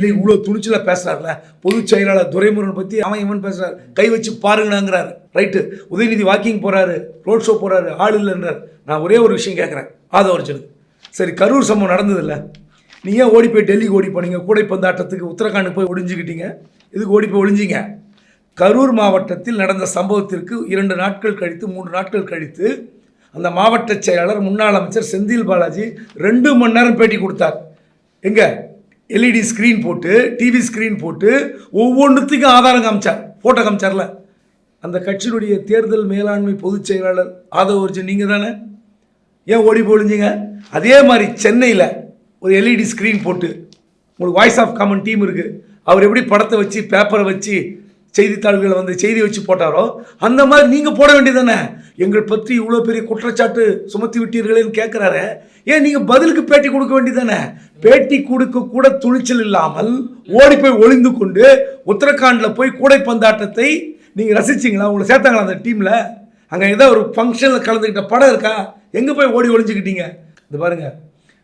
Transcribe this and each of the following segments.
உண்மையிலே இவ்வளோ துணிச்சலாக பேசுறாருல? பொதுச் செயலாளர் துரைமுருகன் பற்றி அவன் இவன் பேசுறாரு. கை வச்சு பாருங்கண்ணாங்கிறாரு ரைட்டு உதயநிதி வாக்கிங் போறாரு. ரோட் ஷோ போறாரு. ஆள் இல்லைன்றார். நான் ஒரே ஒரு விஷயம் கேட்குறேன் ஆதவர்ஜனுக்கு. சரி கரூர் சம்பவம் நடந்ததில்ல நீ ஏன் ஓடி போய் டெல்லிக்கு ஓடி போனீங்க? கூடைப்பந்தாட்டத்துக்கு உத்தரகாண்ட் போய் ஒழிஞ்சிக்கிட்டீங்க இதுக்கு ஓடி போய் ஒழிஞ்சிங்க கரூர் மாவட்டத்தில் நடந்த சம்பவத்திற்கு இரண்டு நாட்கள் கழித்து மூன்று நாட்கள் கழித்து அந்த மாவட்ட செயலாளர் முன்னாள் அமைச்சர் செந்தில் பாலாஜி ரெண்டு மணி நேரம் பேட்டி கொடுத்தார். எங்கே? எல்இடி ஸ்க்ரீன் போட்டு டிவி ஸ்க்ரீன் போட்டு ஒவ்வொன்றுத்துக்கும் ஆதாரம் காமிச்சார். ஃபோட்டோ காமிச்சார்ல. அந்த கட்சியினுடைய தேர்தல் மேலாண்மை பொதுச் செயலாளர் ஆதவ அர்ஜுன் நீங்கள் தானே ஏன் ஓடி போழிஞ்சிங்க? அதே மாதிரி சென்னையில் ஒரு எல்இடி ஸ்க்ரீன் போட்டு உங்களுக்கு வாய்ஸ் ஆஃப் காமன் டீம் இருக்குது அவர் எப்படி படத்தை வச்சு பேப்பரை வச்சு செய்தித்தாள்களை வந்து செய்தி வச்சு போட்டாரோ அந்த மாதிரி நீங்கள் போட வேண்டியதானே எங்கள் பற்றி இவ்வளோ பெரிய குற்றச்சாட்டு சுமத்தி விட்டீர்களேன்னு கேட்குறாரு ஏன் நீங்கள் பதிலுக்கு பேட்டி கொடுக்க வேண்டியதானே பேட்டி கொடுக்க கூட துணிச்சல் இல்லாமல் ஓடி போய் ஒளிந்து கொண்டு உத்தரகாண்டில் போய் கூடைப்பந்தாட்டத்தை நீங்கள் ரசிச்சிங்களா? உங்களை சேர்த்தாங்களா அந்த டீமில் அங்கே ஏதோ ஒரு ஃபங்க்ஷனில் கலந்துக்கிட்ட படம் இருக்கா? எங்கே போய் ஓடி ஒளிஞ்சுக்கிட்டீங்க? இது பாருங்க.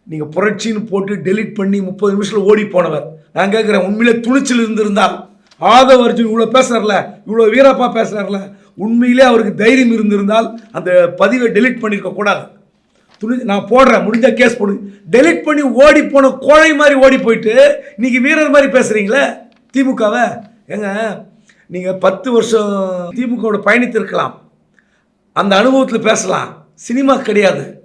நீங்கள் புரட்சின்னு போட்டு டெலீட் பண்ணி முப்பது நிமிஷத்தில் ஓடி போனவர். நான் கேட்குறேன் உண்மையிலே துணிச்சல் இருந்திருந்தால். ஆதவ அர்ஜுன் இவ்வளோ பேசுறாருல? இவ்வளோ வீரப்பா பேசுறாருல? உண்மையிலே அவருக்கு தைரியம் இருந்திருந்தால் அந்த பதிவை டெலீட் பண்ணியிருக்க கூடாது. துணி நான் போடுறேன் முடிஞ்ச கேஸ் போடு. டெலீட் பண்ணி ஓடி போன கோழை மாதிரி ஓடி போயிட்டு இன்னைக்கு வீரர் மாதிரி பேசுகிறீங்களே திமுகவை? ஏங்க நீங்கள் பத்து வருஷம் திமுகவோட பயணித்திருக்கலாம். அந்த அனுபவத்தில் பேசலாம். சினிமா கிடையாது.